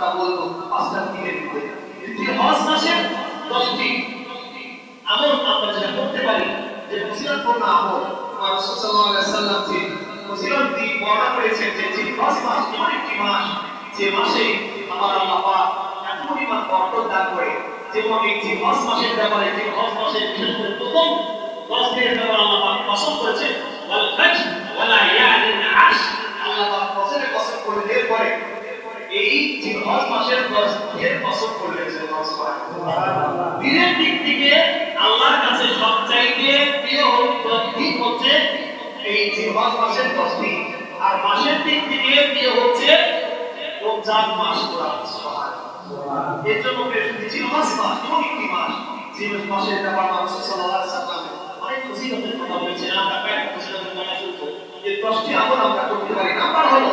আমরা বলব পাঁচটা দিনের ভিতরে কিন্তু হজ মাসের দশটি আমল আমরা যেটা করতে পারি যে ফজিলতপূর্ণ আমল আমার রাসূল সাল্লাল্লাহু আলাইহি সাল্লাম যে ফজিলত দিয়ে বর্ণনা করেছেন যে যে হজ মাস এমন একটি মাস যে মাসে আমার আল্লাহ পাক এত পরিমাণ বরকত দান করে। যেমন এই যে হজ মাসের ব্যাপারে, যে হজ মাসের বিশেষ করে প্রথম দশ দিনের ব্যাপারে আল্লাহ পাক কসম করেছেন, ওয়াল ফাজর ওয়ালা ইয়ালিন আশ আল্লাহ পাক ফজরের কসম করে এরপরে এই যে হজ মাসের দশ দিনের কসম করলেন সুবহানাল্লাহ দিনের দিক থেকে আল্লাহর কাছে সবচাইতে প্রিয় দিন হচ্ছে এই জিলহজ মাসের দশ দিন আর মাসের দিক থেকে প্রিয় হচ্ছে রমজান মাস পুরা এর জন্য জিলহজ মাস এমন একটি মাস যে মাসের ব্যাপার মানুষ সাল্লাল্লাহু আলাইহি সাল্লাম অনেক ফজিলতের কথা বলেছেন আমরা কয়েক ফজিলতের কথা শুনব যে দশটি আমল আমরা করতে পারি। নাম্বার হলো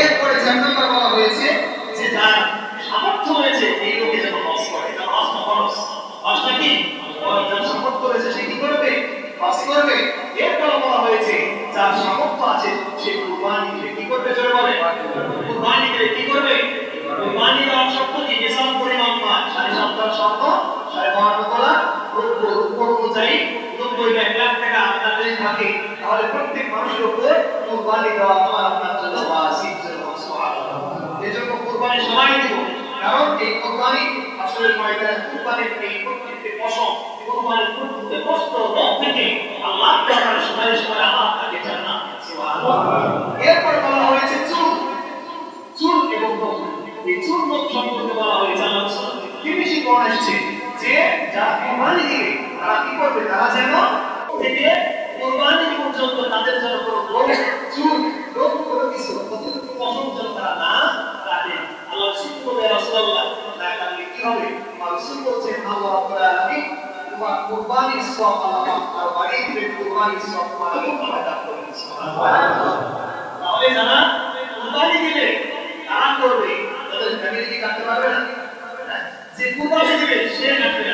এরপরে চার নম্বর বলা হয়েছে যে যার সামর্থ্য হয়েছে এই লোকে যেন তার হয়েছে সে কি করবে? যার সামর্থ্য আছে সে কুরবানি দিবে। কি করবে কুরবানি দিবে। কি করবে? কুরবানি দেওয়ার শর্ত কি? নিসাব পরিমাণ পাঁচ সাড়ে সাতটার শর্ত? অনুযায়ী নব্বই বা লাখ টাকা আপনার থাকে, তাহলে প্রত্যেক মানুষের উপরে কোরবানি দেওয়া আমার আপনার জন্য ওয়াজিব জন্য কোরবানি সবাই দিব, কারণ এই কোরবানি আসলে ময়দানে কোরবানির এই প্রত্যেকটি পশম, কোরবানির প্রত্যেকটি কষ্ট রোগ থেকে আল্লাহ করবে? তারা যেন থেকে কুরবানি পর্যন্ত তাদের জন্য কোনো রোগ, চুল, রোগ, কোনো কিছু অতিরিক্ত পশম যেন তারা না কাটে। আল্লাহ রাসূল বলে রাসূলুল্লাহ, না কি হবে? আমার রাসূল বলছেন রাব্বুল আলামিন তোমার কুরবানির সওয়াব আল্লাহ আর বাড়িয়ে দিবে কুরবানির সওয়াব তোমার আল্লাহ দান করবেন তাহলে যারা কুরবানি দিবে, তারা করবে। তাদের ফ্যামিলি কি কাটতে পারবে না? যে কুরবানি দিবে, সে কাটবে না।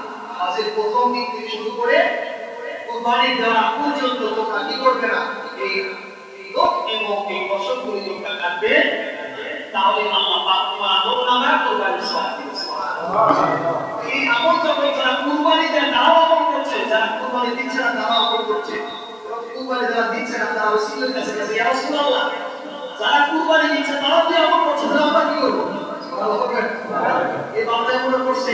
কাজের প্রথম দিক থেকে শুরু করে কুরবানি দেওয়া পর্যন্ত তোমরা কি করবে না? এই লোক এবং এই পশমগুলি তোমরা কাটবে। তাহলে তোমার কুরবানির সওয়াব এই আমল যখন যারা কুরবানি তারাও করছে, যারা কুরবানি দিচ্ছে না, তারাও করছে। কুরবানি যারা দিচ্ছে না তারা রাসূলের কাছে গেছে, ইয়া রাসূলুল্লাহ, যারা কুরবানি দিচ্ছে তারাও কি আমল করছে? তাহলে আমরা কি করব? এই বান্দা মনে করছে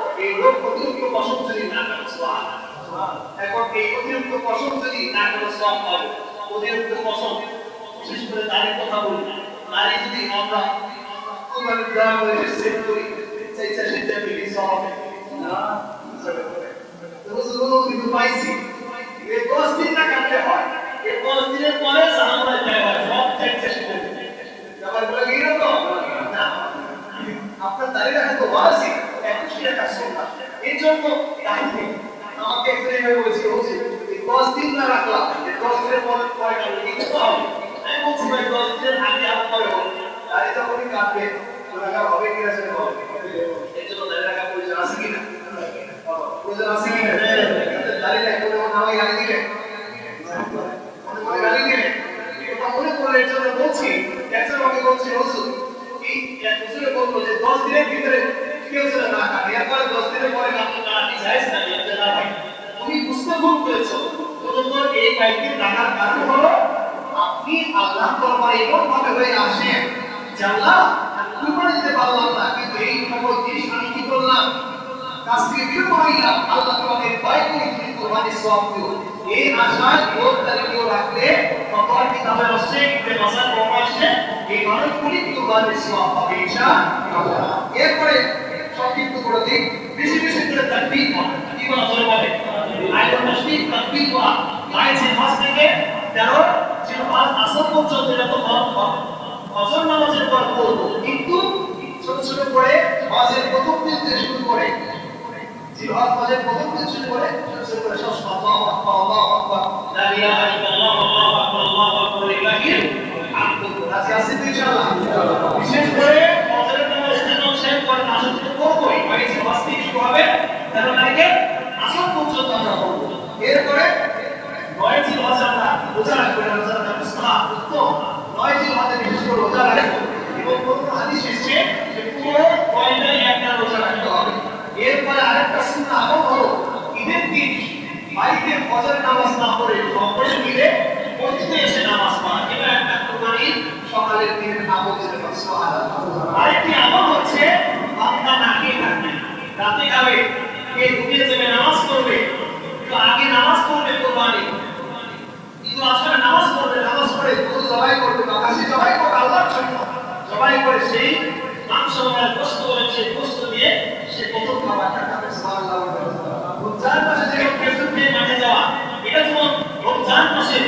এই রোগ অতিরিক্ত বসত যদি না করে সুবহানাল্লাহ এখন এই অতিরিক্ত পছন্দ যদি না করে সব পাবে। অতিরিক্ত পছন্দ বিশেষ করে নারীর কথা বলি নারী যদি আমরা কোরবানি দেওয়া করে সেট করি সেই সেটা মিলি সব দশ দিন না কাটলে হয়। এই দশ দিনের পরে চেষ্টা সেটা না। আপনার দাঁড়িয়ে রাখা তো ওয়াজি একুশ টাকা সোনা এই জন্য কাহিনী আমাকে বলছিল বলছি এই দশ দিন না রাখলাম দশ দিনের পরে পরে কাটলে কি করতে হবে। আমি বলছি, ভাই, দশ দিনের আগে আর পরে হবে এটা উনি কাটবে ওনার হবে কিনা সেটা হবে এই জন্য দাঁড়িয়ে রাখা প্রয়োজন আছে কিনা প্রয়োজন আছে কিনা দাঁড়িয়ে রাখা কোনো নামাই গালি দিলে? গালি দিলে? মনে করে এর জন্য বলছি একজন আমাকে বলছি, হুজুর, এই হুজুরে বলল যে দশ দিনের ভিতরে কেউ যেন না কাটে এরপরে দশ দিনের পরে কাটলে তুমি বুঝতে ভুল করেছ। প্রথমত এই কয়েকদিন রাখার কারণ হলো, আপনি আল্লাহ দরবারে এমন ভাবে হয়ে আসেন যে আল্লাহ কুরবানি পারলাম না, কিন্তু এই সকল জিনিস আমি কি করলাম? কাছ থেকে বিরত আল্লাহ তোমাকে ভয় করে তুমি কুরবানি দিও। এই আশায় ভোট তারিখেও রাখলে তখন কিতাবে আসছে ইবনে মাসার কম আসছে এই মানুষগুলি কুরবানি সওয়াব পাবে, ইনশাআল্লাহ। এরপরে সংক্ষিপ্ত করে দিই বেশি বেশি করে তাকবীর পড়া কি বলা চলে বলে আয়াতুল তাসবিহ তাকবীর পড়া আয়াত মাস থেকে 13 ছিল পাঁচ আসর পর্যন্ত যত ফজর নামাজের পর পড়ব কিন্তু ছোট ছোট করে মাসের প্রথম দিন থেকে শুরু করে জিহাদ প্রথম দিন শুরু করে ছোট ছোট করে সব আল্লাহু আকবার আল্লাহু আকবার লা ইলাহা ইল্লাল্লাহ আল্লাহু আকবার আল্লাহু আকবার লিল্লাহিল হামদ রাজি ইনশাআল্লাহ। বিশেষ করে ফজরের নামাজ যখন শেষ করে আসর থেকে পড়বোই মানে যে মাস থেকে শুরু হবে তেরো তারিখে আসর পর্যন্ত আমরা পড়ব এরপরে নয় জিল হজ আমরা রোজা রাখব এটা রোজা রাখা মুস্তাহাব উত্তম নয় জিল হজে বিশেষ করে রোজা রাখব এবং কোন হাদিস এসেছে যে পুরো নয়টাই একটা রোজা রাখতে হবে এরপরে আরেকটা সুন্নাহ আমল হলো ঈদের দিন বাড়িতে ফজর নামাজ না পড়ে সকলে মিলে মসজিদে এসে নামাজ পড়া এটা একটা কুরবানির সকালের দিনের আমল যেটা বলে সুবহানাল্লাহ আরেকটি আমল হচ্ছে বান্দা না খেয়ে থাকবে রাতে খাবে কে ঘুমিয়ে যাবে নামাজ পড়বে তো আগে নামাজ পড়বে কোরবানি কিন্তু আসলে নামাজ পড়বে নামাজ পড়ে গরু খাসি জবাই করে আল্লাহর জন্য জবাই করে সেই মাংস মানে গোস্ত সেই গোস্ত দিয়ে সে প্রথম খাবারটা খাবে রমজান মাসে যেমন খেজুর দিয়ে মাঠে যাওয়া, এটা যেমন রমজান মাসে